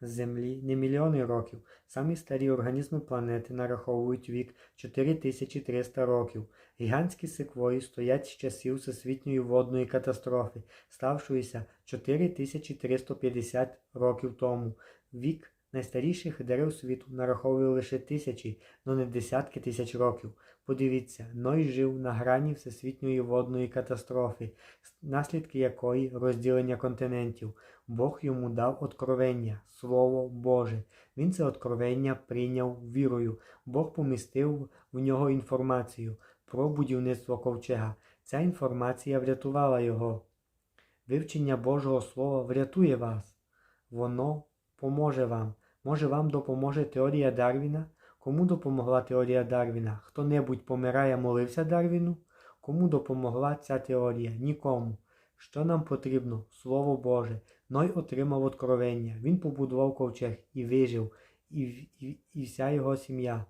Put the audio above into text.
Землі не мільйони років. Самі старі організми планети нараховують вік 4300 років. Гігантські секвої стоять з часів Всесвітньої водної катастрофи, ставшоїся 4350 років тому. Вік найстаріших дерев світу нараховує лише тисячі, но не десятки тисяч років. Подивіться, Ной жив на грані Всесвітньої водної катастрофи, наслідки якої розділення континентів. Бог йому дав откровення, Слово Боже. Він це откровення прийняв вірою. Бог помістив в нього інформацію про будівництво ковчега. Ця інформація врятувала його. Вивчення Божого Слова врятує вас. Воно поможе вам. Може, вам допоможе теорія Дарвіна? Кому допомогла теорія Дарвіна? Хто-небудь помирає, молився Дарвіну? Кому допомогла ця теорія? Нікому. Що нам потрібно? Слово Боже. Ной отримав откровення. Він побудував ковчег і вижив, і, і, і вся його сім'я.